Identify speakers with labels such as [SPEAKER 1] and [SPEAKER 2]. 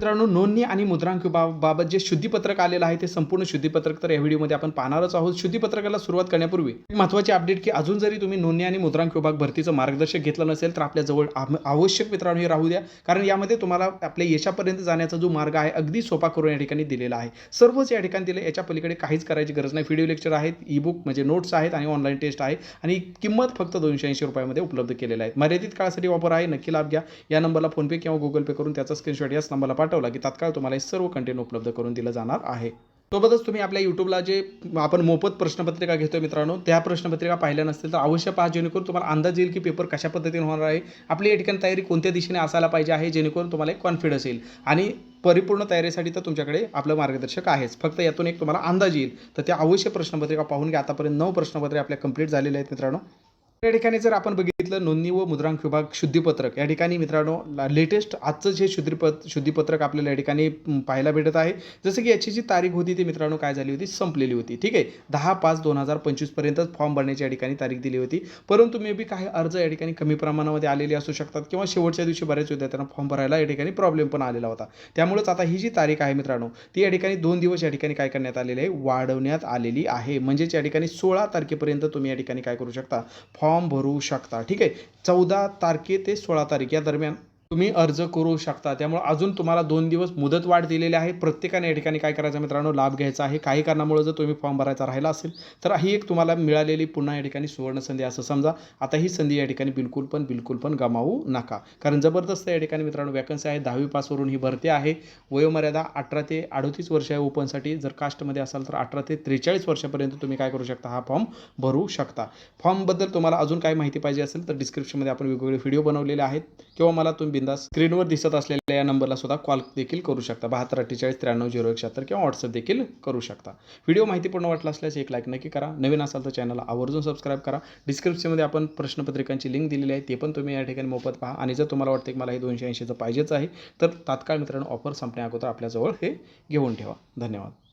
[SPEAKER 1] मित्रांनो नोंदणी आणि मुद्रांक बाबत जे शुद्धीपत्रक आलेलं आहे ते संपूर्ण शुद्धीपत्रक तर या व्हिडिओमध्ये आपण पाहणारच आहोत. शुद्धीपत्रकाला सुरुवात करण्यापूर्वी एक महत्त्वाची अपडेट की अजून जरी तुम्ही नोंदणी आणि मुद्रांक विभाग भरतीचं मार्गदर्शक घेतलं नसेल तर आपल्या जवळ आम- आवश्यक मित्रांनो हे राहू द्या. कारण यामध्ये तुम्हाला आपल्या यशापर्यंत जाण्याचा जो मार्ग आहे अगदी सोपा करून या ठिकाणी दिलेला आहे. सर्वच या ठिकाणी दिले याच्या पलीकडे काहीच करायची गरज नाही. व्हिडिओ लेक्चर आहेत ई बुक म्हणजे नोट्स आहेत आणि ऑनलाईन टेस्ट आहे. आणि किंमत फक्त दोनशे ऐंशी रुपयामध्ये उपलब्ध केलेला आहे मर्यादित काळासाठी वापर आहे नक्की लाभ घ्या. या नंबरला फोनपे किंवा गुगल पे करून त्याचा स्क्रीनशॉट याच नंबरला पाठ पाठवला की तात्काळ तुम्हाला हे सर्व कंटेंट उपलब्ध करून दिलं जाणार आहे. सोबतच तुम्ही आपल्या यूट्यूबला जे आपण मोफत प्रश्नपत्रिका घेतो मित्रांनो त्या प्रश्नपत्रिका पाहिल्या नसतील तर अवश्य पहा जेणेकरून तुम्हाला अंदाज येईल की पेपर कशा पद्धतीने होणार आहे. आपली या ठिकाणी तयारी कोणत्या दिशेने असायला पाहिजे आहे जेणेकरून तुम्हाला एक कॉन्फिडन्स येईल. आणि परिपूर्ण तयारीसाठी तर तुमच्याकडे आपलं मार्गदर्शक आहेच. फक्त यातून एक तुम्हाला अंदाज येईल. तर त्या अवश्य प्रश्नपत्रिका पाहून घ्या. आतापर्यंत नऊ प्रश्नपत्रे आपल्या कंप्लीट झालेले आहेत मित्रांनो. या ठिकाणी जर आपण बघितलं नोंदणी व मुद्रांक विभाग शुद्धीपत्रक. या ठिकाणी मित्रांनो लेटेस्ट आजचं जे शुद्धीपत शुद्धीपत्रक आपल्याला या ठिकाणी पाहायला भेटत आहे. जसं की याची जी तारीख होती ती मित्रांनो काय झाली होती? संपलेली होती. ठीक आहे? दहा पाच दोन हजार पंचवीसपर्यंतच फॉर्म भरण्याची या ठिकाणी तारीख दिली होती. परंतु मे बी काही अर्ज या ठिकाणी कमी प्रमाणामध्ये आलेले असू शकतात किंवा शेवटच्या दिवशी बऱ्याच विद्यार्थ्यांना फॉर्म भरायला या ठिकाणी प्रॉब्लेम पण आलेला होता. त्यामुळेच आता ही जी तारीख आहे मित्रांनो ती या ठिकाणी दोन दिवस या ठिकाणी काय करण्यात आलेली आहे? वाढवण्यात आलेली आहे. म्हणजेच या ठिकाणी सोळा तारखेपर्यंत तुम्ही या ठिकाणी काय करू शकता? फॉर्म फॉर्म भरू शकता. ठीक आहे? चौदा तारखे ते सोळा तारीख या दरम्यान. तुम्ही अर्ज करू शकता. त्यामुळे अजून तुम्हाला दोन दिवस मुदत वाढ दिलेली आहे. प्रत्येकाने या ठिकाणी काय करायचं मित्रांनो? लाभ घ्यायचा आहे. काही कारणामुळे जर तुम्ही फॉर्म भरायचा राहिला असेल तर ही एक तुम्हाला मिळालेली पुन्हा या ठिकाणी सुवर्ण संधी असं समजा आता ही संधी या ठिकाणी बिलकुल पण बिलकुल पण गमावू नका. कारण जबरदस्त या ठिकाणी मित्रांनो वॅकन्सी आहे. दहावी पासवरून ही भरती आहे. वयोमर्यादा अठरा ते अडतीस वर्ष आहे ओपनसाठी जर कास्टमध्ये असाल तर अठरा ते त्रेचाळीस वर्षापर्यंत तुम्ही काय करू शकता? हा फॉर्म भरू शकता. फॉर्मबद्दल तुम्हाला अजून काय माहिती पाहिजे असेल तर डिस्क्रिप्शनमध्ये आपण वेगवेगळे व्हिडिओ बनवलेले आहेत. किंवा मला तुम्ही बिंदास स्क्रीनवर दिसत असलेल्या या नंबरला सुद्धा कॉल देखील करू शकता. बहात्तर अठ्ठेचाळीस त्र्याण्णव झिरो एकशहात्तर किंवा व्हॉट्सअप देखील करू शकता. व्हिडिओ माहितीपूर्ण वाटला असल्यास एक लाईक नक्की करा. नवीन असाल तर चॅनलला आवर्जून सबस्क्राईब करा. डिस्क्रिप्शनमध्ये आपण प्रश्नपत्रिकांची लिंक दिलेली आहे ते पण तुम्ही या ठिकाणी मोफत पहा. आणि जर तुम्हाला वाटतं की मला हे दोनशे ऐंशीचं पाहिजेच आहे तर तात्काळ मित्रांनो ऑफर संपण्या अगोदर आपल्याजवळ हे घेऊन ठेवा. धन्यवाद.